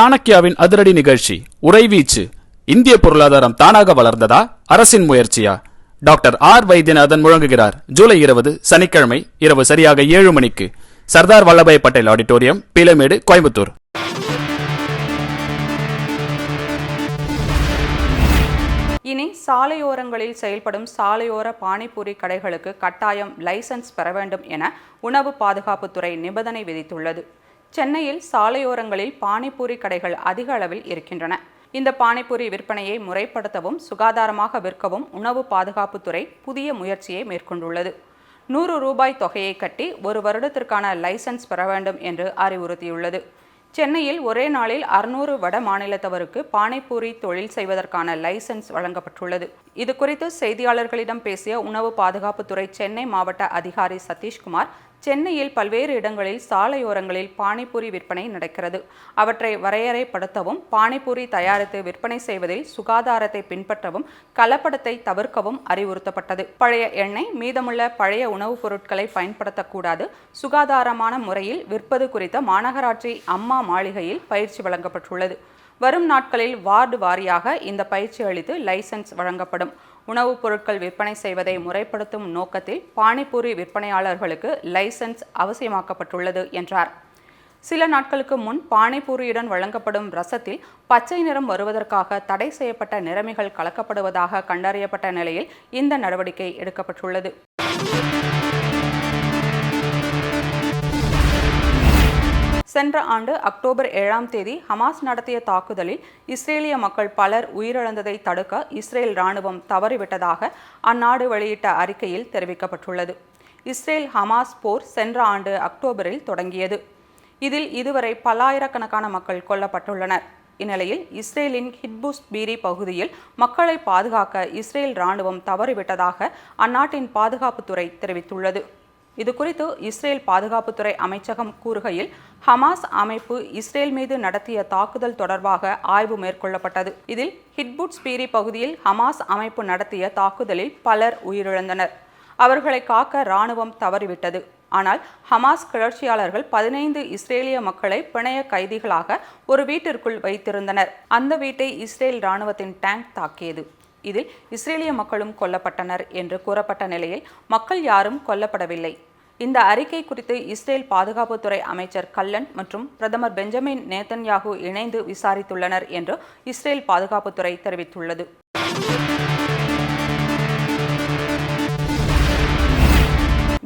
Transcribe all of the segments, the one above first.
சாணக்கியாவின் அதிரடி நிகழ்ச்சி உறைவீச்சு இந்திய பொருளாதாரம் தானாக வளர்ந்ததா? அரசின் முயற்சியா? டாக்டர் ஆர் வைத்தியநாதன் முழங்குகிறார். ஜூலை இருபது சனிக்கிழமை இரவு சரியாக ஏழு மணிக்கு. சர்தார் வல்லபாய் பட்டேல் ஆடிட்டோரியம் பீலமேடு கோயம்புத்தூர். இனி சாலையோரங்களில் செயல்படும் சாலையோர பானிபூரி கடைகளுக்கு கட்டாயம் லைசென்ஸ் பெற வேண்டும் என உணவு பாதுகாப்புத்துறை நிபந்தனை விதித்துள்ளது. சென்னையில் சாலையோரங்களில் பானிபூரி கடைகள் அதிக அளவில் இருக்கின்றன. இந்த பானிபூரி விற்பனையை முறைப்படுத்தவும் சுகாதாரமாக விற்கவும் உணவு பாதுகாப்புத்துறை புதிய முயற்சியை மேற்கொண்டுள்ளது. நூறு ரூபாய் தொகையை கட்டி ஒரு வருடத்திற்கான லைசென்ஸ் பெற வேண்டும் என்று அறிவுறுத்தியுள்ளது. சென்னையில் ஒரே நாளில் அறுநூறு வட மாநிலத்தவருக்கு பானிபூரி தொழில் செய்வதற்கான லைசென்ஸ் வழங்கப்பட்டுள்ளது. இது குறித்து செய்தியாளர்களிடம் பேசிய உணவு பாதுகாப்புத்துறை சென்னை மாவட்ட அதிகாரி சதீஷ்குமார் சென்னையில் பல்வேறு இடங்களில் சாலையோரங்களில் பானிபூரி விற்பனை நடக்கிறது. அவற்றை வரையறைப்படுத்தவும் பானிபூரி தயாரித்து விற்பனை செய்வதில் சுகாதாரத்தை பின்பற்றவும் கலப்படத்தை தவிர்க்கவும் அறிவுறுத்தப்பட்டது. பழைய எண்ணெய் மீதமுள்ள பழைய உணவுப் பொருட்களை பயன்படுத்தக்கூடாது. சுகாதாரமான முறையில் விற்பது குறித்த மாநகராட்சி அம்மா மாளிகையில் பயிற்சி வழங்கப்பட்டுள்ளது. வரும் நாட்களில் வார்டு வாரியாக இந்த பயிற்சி அளித்து லைசென்ஸ் வழங்கப்படும். உணவுப் பொருட்கள் விற்பனை செய்வதை முறைப்படுத்தும் நோக்கத்தில் பானிபூரி விற்பனையாளர்களுக்கு லைசன்ஸ் அவசியமாக்கப்பட்டுள்ளது என்றார். சில நாட்களுக்கு முன் பானிபூரியுடன் வழங்கப்படும் ரசத்தில் பச்சை நிறம் வருவதற்காக தடை செய்யப்பட்ட நிறமிகள் கலக்கப்படுவதாக கண்டறியப்பட்ட நிலையில் இந்த நடவடிக்கை எடுக்கப்பட்டுள்ளது. சென்ற ஆண்டு அக்டோபர் ஏழாம் தேதி ஹமாஸ் நடத்திய தாக்குதலில் இஸ்ரேலிய மக்கள் பலர் உயிரிழந்ததை தடுக்க இஸ்ரேல் ராணுவம் தவறிவிட்டதாக அந்நாடு வெளியிட்ட அறிக்கையில் தெரிவிக்கப்பட்டுள்ளது. இஸ்ரேல் ஹமாஸ் போர் சென்ற ஆண்டு அக்டோபரில் தொடங்கியது. இதில் இதுவரை பல்லாயிரக்கணக்கான மக்கள் கொல்லப்பட்டுள்ளனர். இந்நிலையில் இஸ்ரேலின் ஹிட்புஸ் பீரி பகுதியில் மக்களை பாதுகாக்க இஸ்ரேல் ராணுவம் தவறிவிட்டதாக அந்நாட்டின் பாதுகாப்புத்துறை தெரிவித்துள்ளது. இது குறித்து இஸ்ரேல் பாதுகாப்புத்துறை அமைச்சகம் கூறுகையில் ஹமாஸ் அமைப்பு இஸ்ரேல் மீது நடத்திய தாக்குதல் தொடர்பாக ஆய்வு மேற்கொள்ளப்பட்டது. இதில் ஹிட்புட்ஸ் பீரி பகுதியில் ஹமாஸ் அமைப்பு நடத்திய தாக்குதலில் பலர் உயிரிழந்தனர். அவர்களை காக்க இராணுவம் தவறிவிட்டது. ஆனால் ஹமாஸ் கிளர்ச்சியாளர்கள் பதினைந்து இஸ்ரேலிய மக்களை பிணைய கைதிகளாக ஒரு வீட்டிற்குள் வைத்திருந்தனர். அந்த வீட்டை இஸ்ரேல் இராணுவத்தின் டேங்க் தாக்கியது. இதில் இஸ்ரேலிய மக்களும் கொல்லப்பட்டனர் என்று கூறப்பட்ட நிலையில் மக்கள் யாரும் கொல்லப்படவில்லை. இந்த அறிக்கை குறித்து இஸ்ரேல் பாதுகாப்புத்துறை அமைச்சர் கல்லன் மற்றும் பிரதமர் பெஞ்சமின் நேத்தன்யாகு இணைந்து விசாரித்துள்ளனர் என்று இஸ்ரேல் பாதுகாப்புத்துறை தெரிவித்துள்ளது.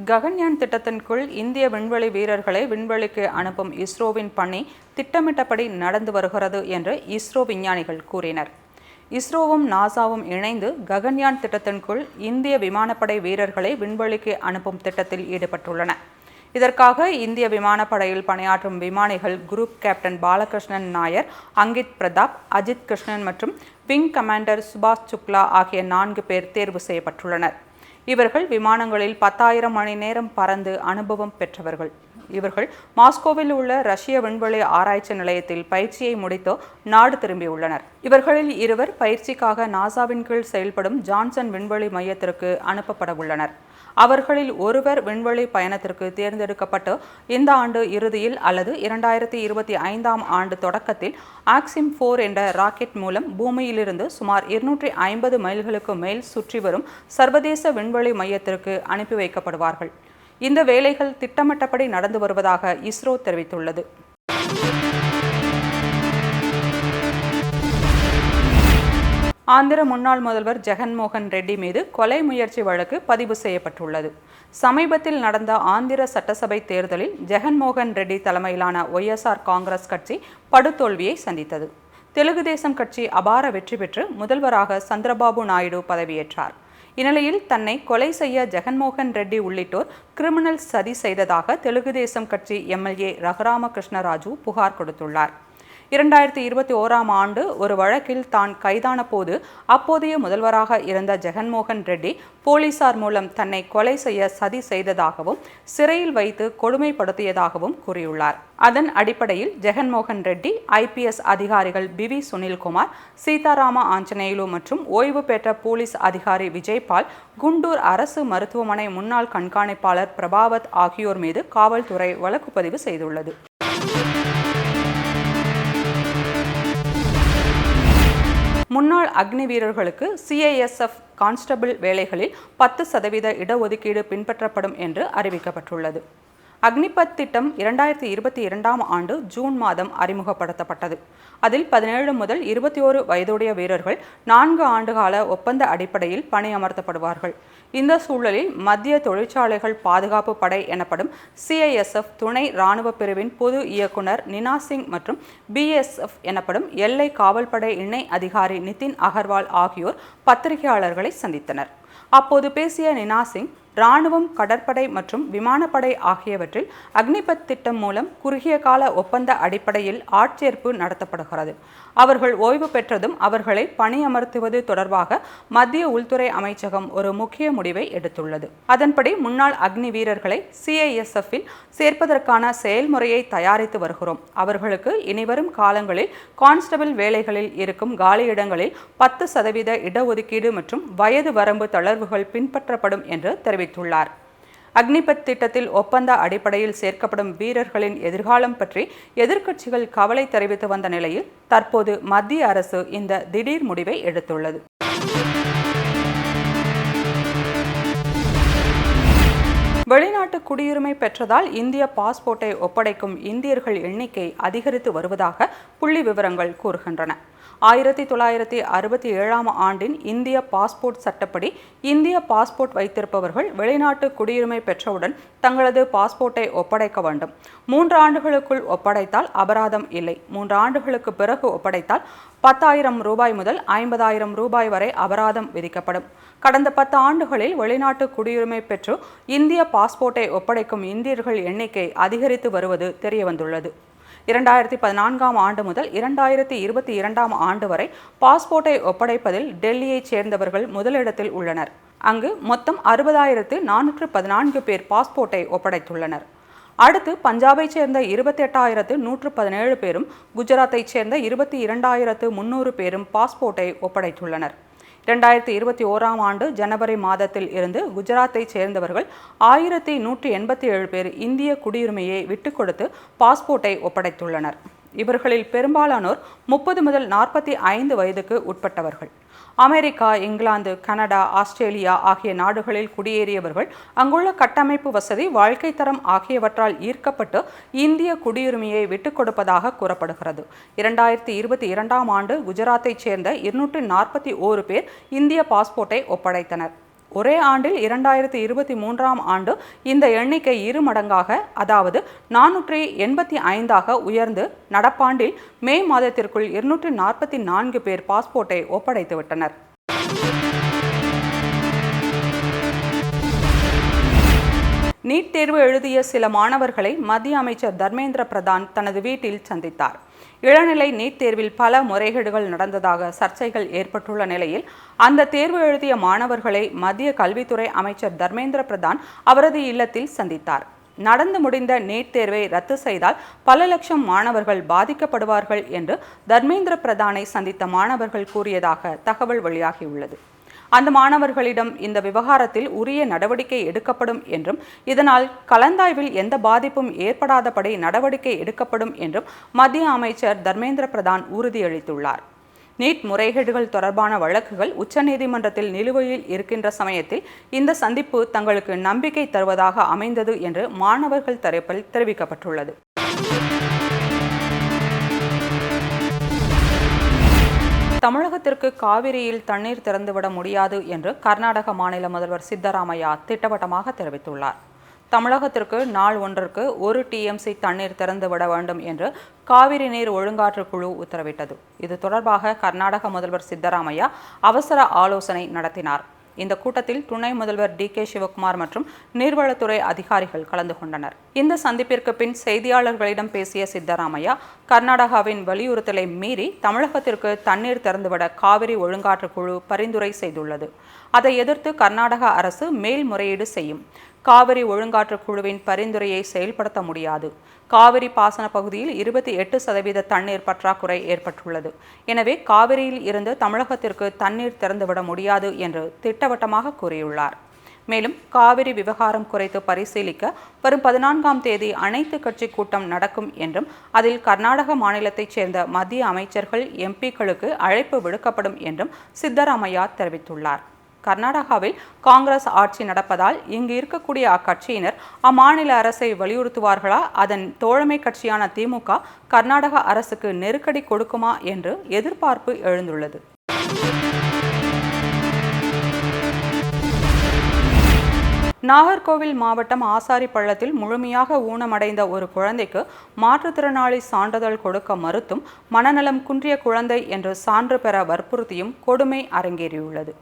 ககன்யான் திட்டத்தின்குள் இந்திய விண்வெளி வீரர்களை விண்வெளிக்கு அனுப்பும் இஸ்ரோவின் பணி திட்டமிட்டபடி நடந்து வருகிறது என்று இஸ்ரோ விஞ்ஞானிகள் கூறினர். இஸ்ரோவும் நாசாவும் இணைந்து ககன்யான் திட்டத்தின்குள் இந்திய விமானப்படை வீரர்களை விண்வெளிக்கு அனுப்பும் திட்டத்தில் ஈடுபட்டுள்ளன. இதற்காக இந்திய விமானப்படையில் பணியாற்றும் விமானிகள் குரூப் கேப்டன் பாலகிருஷ்ணன் நாயர் அங்கித் பிரதாப் அஜித் கிருஷ்ணன் மற்றும் விங் கமாண்டர் சுபாஷ் சுக்லா ஆகிய நான்கு பேர் தேர்வு செய்யப்பட்டுள்ளனர். இவர்கள் விமானங்களில் பத்தாயிரம் மணி நேரம் பறந்து அனுபவம் பெற்றவர்கள். இவர்கள் மாஸ்கோவில் உள்ள ரஷ்ய விண்வெளி ஆராய்ச்சி நிலையத்தில் பயிற்சியை முடித்து நாடு திரும்பியுள்ளனர். இவர்களில் இருவர் பயிற்சிக்காக நாசாவின் கீழ் செயல்படும் ஜான்சன் விண்வெளி மையத்திற்கு அனுப்பப்பட உள்ளனர் அவர்களில் ஒருவர் விண்வெளி பயணத்திற்கு தேர்ந்தெடுக்கப்பட்டு இந்த ஆண்டு இறுதியில் அல்லது இரண்டாயிரத்தி இருபத்தி ஐந்தாம் ஆண்டு தொடக்கத்தில் ஆக்சிம் ஃபோர் என்ற ராக்கெட் மூலம் பூமியிலிருந்து சுமார் இருநூற்றி ஐம்பது மைல்களுக்கு மேல் சுற்றி வரும் சர்வதேச விண்வெளி மையத்திற்கு அனுப்பி வைக்கப்படுவார்கள். இந்த வேலைகள் திட்டமிட்டபடி நடந்து வருவதாக இஸ்ரோ தெரிவித்துள்ளது. ஆந்திர முன்னாள் முதல்வர் ஜெகன்மோகன் ரெட்டி மீது கொலை முயற்சி வழக்கு பதிவு செய்யப்பட்டுள்ளது. சமீபத்தில் நடந்த ஆந்திர சட்டசபை தேர்தலில் ஜெகன்மோகன் ரெட்டி தலைமையிலான ஒய்எஸ்ஆர் காங்கிரஸ் கட்சி படுதோல்வியை சந்தித்தது. தெலுங்கு தேசம் கட்சி அபார வெற்றி பெற்று முதல்வராக சந்திரபாபு நாயுடு பதவியேற்றார். இந்நிலையில் தன்னை கொலை செய்ய ஜெகன்மோகன் ரெட்டி உள்ளிட்டோர் கிரிமினல் சதி செய்ததாக தெலுங்கு தேசம் கட்சி எம்எல்ஏ ரகுராமகிருஷ்ணராஜு புகார் கொடுத்துள்ளார். இரண்டாயிரத்தி இருபத்தி ஓராம் ஆண்டு ஒரு வழக்கில் தான் கைதான போது அப்போதைய முதல்வராக இருந்த ஜெகன்மோகன் ரெட்டி போலீசார் மூலம் தன்னை கொலை செய்ய சதி செய்ததாகவும் சிறையில் வைத்து கொடுமைப்படுத்தியதாகவும் கூறியுள்ளார். அதன் அடிப்படையில் ஜெகன்மோகன் ரெட்டி ஐபிஎஸ் அதிகாரிகள் பிவி சுனில்குமார் சீதாராம ஆஞ்சநேயலு மற்றும் ஓய்வு பெற்ற போலீஸ் அதிகாரி விஜய்பால் குண்டூர் அரசு மருத்துவமனை முன்னாள் கண்காணிப்பாளர் பிரபாவத் ஆகியோர் மீது காவல்துறை வழக்கு பதிவு செய்துள்ளது. முன்னாள் அக்னி வீரர்களுக்கு சிஐஎஸ்எஃப் கான்ஸ்டபிள் வேலைகளில் பத்து சதவீத இடஒதுக்கீடு பின்பற்றப்படும் என்று அறிவிக்கப்பட்டுள்ளது. அக்னிபத் திட்டம் இரண்டாயிரத்தி இருபத்தி இரண்டாம் ஆண்டு ஜூன் மாதம் அறிமுகப்படுத்தப்பட்டது. அதில் பதினேழு முதல் இருபத்தி ஓரு வயதுடைய வீரர்கள் நான்கு ஆண்டுகால ஒப்பந்த அடிப்படையில் பணியமர்த்தப்படுவார்கள். இந்த சூழலில் மத்திய தொழிற்சாலைகள் பாதுகாப்பு படை எனப்படும் சிஐஎஸ்எஃப் துணை ராணுவ பிரிவின் பொது இயக்குனர் நினா சிங் மற்றும் பிஎஸ்எஃப் எனப்படும் எல்லை காவல்படை இணை அதிகாரி நிதின் அகர்வால் ஆகியோர் பத்திரிகையாளர்களை சந்தித்தனர். அப்போது பேசிய நினா சிங் ராணுவம் கடற்படை மற்றும் விமானப்படை ஆகியவற்றில் அக்னிபத் திட்டம் மூலம் குறுகிய கால ஒப்பந்த அடிப்படையில் ஆட்சேர்ப்பு நடத்தப்படுகிறது. அவர்கள் ஓய்வு பெற்றதும் அவர்களை பணியமர்த்துவது தொடர்பாக மத்திய உள்துறை அமைச்சகம் ஒரு முக்கிய முடிவை எடுத்துள்ளது. அதன்படி முன்னாள் அக்னி வீரர்களை சிஐஎஸ்எஃப்பில் சேர்ப்பதற்கான செயல்முறையை தயாரித்து வருகிறோம். அவர்களுக்கு இனிவரும் காலங்களில் கான்ஸ்டபிள் வேலைகளில் இருக்கும் காலியிடங்களில் பத்து சதவீத இடஒதுக்கீடு மற்றும் வயது வரம்பு தளர்வுகள் பின்பற்றப்படும் என்று தெரிவித்தார் தெரிவித்துள்ளார். அக்னிபத் திட்டத்தில் ஒப்பந்த அடிப்படையில் சேர்க்கப்படும் வீரர்களின் எதிர்காலம் பற்றி எதிர்க்கட்சிகள் கவலை தெரிவித்து வந்த நிலையில் தற்போது மத்திய அரசு இந்த திடீர் முடிவை எடுத்துள்ளது. வெளிநாட்டு குடியுரிமை பெற்றதால் இந்திய பாஸ்போர்ட்டை ஒப்படைக்கும் இந்தியர்கள் எண்ணிக்கை அதிகரித்து வருவதாக புள்ளி விவரங்கள் கூறுகின்றன. ஆயிரத்தி தொள்ளாயிரத்தி அறுபத்தி ஏழாம் ஆண்டின் இந்திய பாஸ்போர்ட் சட்டப்படி இந்திய பாஸ்போர்ட் வைத்திருப்பவர்கள் வெளிநாட்டு குடியுரிமை பெற்றவுடன் தங்களது பாஸ்போர்ட்டை ஒப்படைக்க வேண்டும். மூன்று ஆண்டுகளுக்குள் ஒப்படைத்தால் அபராதம் இல்லை. மூன்று ஆண்டுகளுக்கு பிறகு ஒப்படைத்தால் பத்தாயிரம் ரூபாய் முதல் ஐம்பதாயிரம் ரூபாய் வரை அபராதம் விதிக்கப்படும். கடந்த பத்து ஆண்டுகளில் வெளிநாட்டு குடியுரிமை பெற்று இந்திய பாஸ்போர்ட்டை ஒப்படைக்கும் இந்தியர்கள் எண்ணிக்கை அதிகரித்து வருவது தெரியவந்துள்ளது. இரண்டாயிரத்தி பதினான்காம் ஆண்டு முதல் இரண்டாயிரத்தி இருபத்தி இரண்டாம் ஆண்டு வரை பாஸ்போர்ட்டை ஒப்படைப்பதில் டெல்லியைச் சேர்ந்தவர்கள் முதலிடத்தில் உள்ளனர். அங்கு மொத்தம் அறுபதாயிரத்து நானூற்று பதினான்கு பேர் பாஸ்போர்ட்டை ஒப்படைத்துள்ளனர். அடுத்து பஞ்சாபைச் சேர்ந்த இருபத்தி எட்டாயிரத்து நூற்று பதினேழு பேரும் குஜராத்தைச் சேர்ந்த இருபத்தி இரண்டாயிரத்து முன்னூறு பேரும் பாஸ்போர்ட்டை ஒப்படைத்துள்ளனர். இரண்டாயிரத்தி இருபத்தி ஓராம் ஆண்டு ஜனவரி மாதத்தில் இருந்து குஜராத்தைச் சேர்ந்தவர்கள் ஆயிரத்தி நூற்றி எண்பத்தி ஏழு பேர் இந்திய குடியுரிமையை விட்டுக் கொடுத்து பாஸ்போர்ட்டை ஒப்படைத்துள்ளனர். இவர்களில் பெரும்பாலானோர் முப்பது முதல் நாற்பத்தி ஐந்து வயதுக்கு உட்பட்டவர்கள். அமெரிக்கா இங்கிலாந்து கனடா ஆஸ்திரேலியா ஆகிய நாடுகளில் குடியேறியவர்கள் அங்குள்ள கட்டமைப்பு வசதி வாழ்க்கை தரம் ஆகியவற்றால் ஈர்க்கப்பட்டு இந்திய குடியுரிமையை விட்டுக் கொடுப்பதாக கூறப்படுகிறது. இரண்டாயிரத்தி இருபத்தி இரண்டாம் ஆண்டு குஜராத்தைச் சேர்ந்த இருநூற்று நாற்பத்தி ஓரு பேர் இந்திய பாஸ்போர்ட்டை ஒப்படைத்தனர். ஒரே ஆண்டில் இரண்டாயிரத்தி இருபத்தி மூன்றாம் ஆண்டு இந்த எண்ணிக்கை இரு மடங்காக அதாவது நானூற்றி எண்பத்தி ஐந்தாக உயர்ந்து நடப்பாண்டில் மே மாதத்திற்குள் இருநூற்றி நாற்பத்தி நான்கு பேர் பாஸ்போர்ட்டை ஒப்படைத்துவிட்டனர் நீட் தேர்வு எழுதிய சில மாணவர்களை மத்திய அமைச்சர் தர்மேந்திர பிரதான் தனது வீட்டில் சந்தித்தார். இளநிலை நீட் தேர்வில் பல முறைகேடுகள் நடந்ததாக சர்ச்சைகள் ஏற்பட்டுள்ள நிலையில் அந்த தேர்வு எழுதிய மாணவர்களை மத்திய கல்வித்துறை அமைச்சர் தர்மேந்திர பிரதான் அவரது இல்லத்தில் சந்தித்தார். நடந்து முடிந்த நீட் தேர்வை ரத்து செய்தால் பல லட்சம் மாணவர்கள் பாதிக்கப்படுவார்கள் என்று தர்மேந்திர பிரதானை சந்தித்த மாணவர்கள் கூறியதாக தகவல் வெளியாகியுள்ளது. அந்த மாணவர்களிடம் இந்த விவகாரத்தில் உரிய நடவடிக்கை எடுக்கப்படும் என்றும் இதனால் கலந்தாய்வில் எந்த பாதிப்பும் ஏற்படாதபடி நடவடிக்கை எடுக்கப்படும் என்றும் மத்திய அமைச்சர் தர்மேந்திர பிரதான் உறுதியளித்துள்ளார். நீட் முறைகேடுகள் தொடர்பான வழக்குகள் உச்சநீதிமன்றத்தில் நிலுவையில் இருக்கின்ற சமயத்தில் இந்த சந்திப்பு தங்களுக்கு நம்பிக்கை தருவதாக அமைந்தது என்று மாணவர்கள் தரப்பில் தெரிவிக்கப்பட்டுள்ளது. தமிழகத்திற்கு காவிரியில் தண்ணீர் திறந்துவிட முடியாது என்று கர்நாடக மாநில முதல்வர் சித்தராமையா திட்டவட்டமாக தெரிவித்துள்ளார். தமிழகத்திற்கு நாள் ஒன்றிற்கு ஒரு டிஎம்சி தண்ணீர் திறந்துவிட வேண்டும் என்று காவிரி நீர் ஒழுங்காற்று குழு உத்தரவிட்டது. இது தொடர்பாக கர்நாடக முதல்வர் சித்தராமையா அவசர ஆலோசனை நடத்தினார். இந்த கூட்டத்தில் துணை முதல்வர் டி கே சிவகுமார் மற்றும் நீர்வளத்துறை அதிகாரிகள் கலந்து கொண்டனர். இந்த சந்திப்பிற்கு பின் செய்தியாளர்களிடம் பேசிய சித்தராமையா கர்நாடகாவின் வலியுறுத்தலை மீறி தமிழகத்திற்கு தண்ணீர் திறந்துவிட காவிரி ஒழுங்காற்று குழு பரிந்துரை செய்துள்ளது. அதை எதிர்த்து கர்நாடக அரசு மேல்முறையீடு செய்யும். காவிரி ஒழுங்காற்று குழுவின் பரிந்துரையை செயல்படுத்த முடியாது. காவிரி பாசன பகுதியில் இருபத்தி எட்டு சதவீத தண்ணீர் பற்றாக்குறை ஏற்பட்டுள்ளது. எனவே காவிரியில் இருந்து தமிழகத்திற்கு தண்ணீர் திறந்துவிட முடியாது என்று திட்டவட்டமாக கூறியுள்ளார். மேலும் காவிரி விவகாரம் குறித்து பரிசீலிக்க வரும் பதினான்காம் தேதி அனைத்து கட்சி கூட்டம் நடக்கும் என்றும் அதில் கர்நாடக மாநிலத்தைச் சேர்ந்த மத்திய அமைச்சர்கள் எம்பிக்களுக்கு அழைப்பு விடுக்கப்படும் என்றும் சித்தராமையா தெரிவித்துள்ளார். கர்நாடகாவில் காங்கிரஸ் ஆட்சி நடப்பதால் இங்கு இருக்கக்கூடிய அக்கட்சியினர் அம்மாநில அரசை வலியுறுத்துவார்களா? அதன் தோழமை கட்சியான திமுக கர்நாடக அரசுக்கு நெருக்கடி கொடுக்குமா என்று எதிர்பார்ப்பு எழுந்துள்ளது. நாகர்கோவில் மாவட்டம் ஆசாரி பள்ளத்தில் முழுமையாக ஊனமடைந்த ஒரு குழந்தைக்கு மாற்றுத்திறனாளி சான்றிதழ் கொடுக்க மறுத்தும் மனநலம் குன்றிய குழந்தை என்று சான்று பெற வற்புறுத்தியும் கொடுமை அரங்கேறியுள்ளது.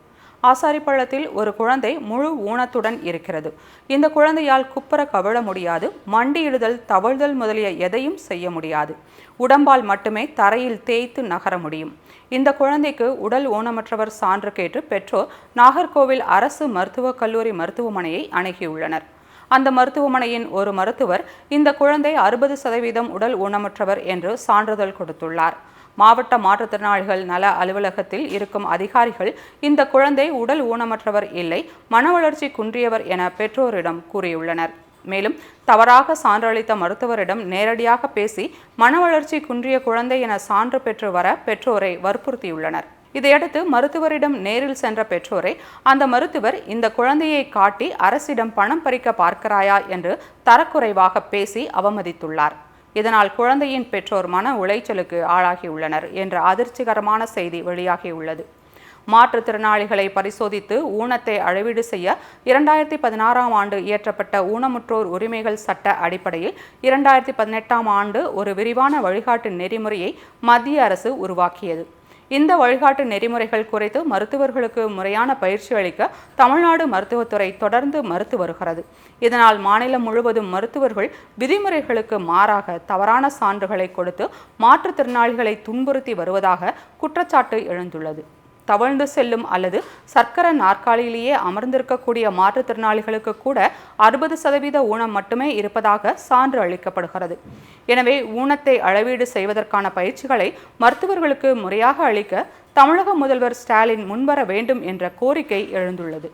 ஆசாரிப்பள்ளத்தில் ஒரு குழந்தை முழு ஊனத்துடன் இருக்கிறது. இந்த குழந்தையால் குப்புற கவிழ முடியாது மண்டியிடுதல் தவழ்தல் முதலிய எதையும் செய்ய முடியாது. உடம்பால் மட்டுமே தரையில் தேய்த்து நகர முடியும். இந்த குழந்தைக்கு உடல் ஊனமற்றவர் சான்று கேட்டு பெற்றோர் நாகர்கோவில் அரசு மருத்துவக் கல்லூரி மருத்துவமனையை அணுகியுள்ளனர். அந்த மருத்துவமனையின் ஒரு மருத்துவர் இந்த குழந்தை அறுபது சதவீதம் உடல் ஊனமற்றவர் என்று சான்றிதழ் கொடுத்துள்ளார். மாவட்ட மாற்றுத்திறனாளிகள் நல அலுவலகத்தில் இருக்கும் அதிகாரிகள் இந்த குழந்தை உடல் ஊனமற்றவர் இல்லை மன வளர்ச்சி குன்றியவர் என பெற்றோரிடம் கூறியுள்ளனர். மேலும் தவறாக சான்றளித்த மருத்துவரிடம் நேரடியாக பேசி மன வளர்ச்சி குன்றிய குழந்தை என சான்று பெற்று வர பெற்றோரை வற்புறுத்தியுள்ளனர். இதையடுத்து மருத்துவரிடம் நேரில் சென்ற பெற்றோரை அந்த மருத்துவர் இந்த குழந்தையை காட்டி அரசிடம் பணம் பறிக்க பார்க்கிறாயா என்று தரக்குறைவாக பேசி அவமதித்துள்ளார். இதனால் குழந்தையின் பெற்றோர் மன உளைச்சலுக்கு ஆளாகியுள்ளனர் என்ற அதிர்ச்சிகரமான செய்தி வெளியாகியுள்ளது. மாற்றுத்திறனாளிகளை பரிசோதித்து ஊனத்தை அளவீடு செய்ய இரண்டாயிரத்தி பதினாறாம் ஆண்டு இயற்றப்பட்ட ஊனமுற்றோர் உரிமைகள் சட்ட அடிப்படையில் இரண்டாயிரத்தி பதினெட்டாம் ஆண்டு ஒரு விரிவான வழிகாட்டு நெறிமுறையை மத்திய அரசு உருவாக்கியது. இந்த வழிகாட்டு நெறிமுறைகள் குறித்து மருத்துவர்களுக்கு முறையான பயிற்சி அளிக்க தமிழ்நாடு மருத்துவத்துறை தொடர்ந்து மறுத்து வருகிறது. இதனால் மாநிலம் முழுவதும் மருத்துவர்கள் விதிமுறைகளுக்கு மாறாக தவறான சான்றுகளை கொடுத்து மாற்றுத்திறனாளிகளை துன்புறுத்தி வருவதாக குற்றச்சாட்டு எழுந்துள்ளது. தவழ்ந்து செல்லும் அல்லது சர்க்கர நாற்காலியிலேயே அமர்ந்திருக்கக்கூடிய மாற்றுத்திறனாளிகளுக்கு கூட அறுபது சதவீத ஊனம் மட்டுமே இருப்பதாக சான்று அளிக்கப்படுகிறது. எனவே ஊனத்தை அளவீடு செய்வதற்கான பயிற்சிகளை மருத்துவர்களுக்கு முறையாக அளிக்க தமிழக முதல்வர் ஸ்டாலின் முன்வர வேண்டும் என்ற கோரிக்கை எழுந்துள்ளது.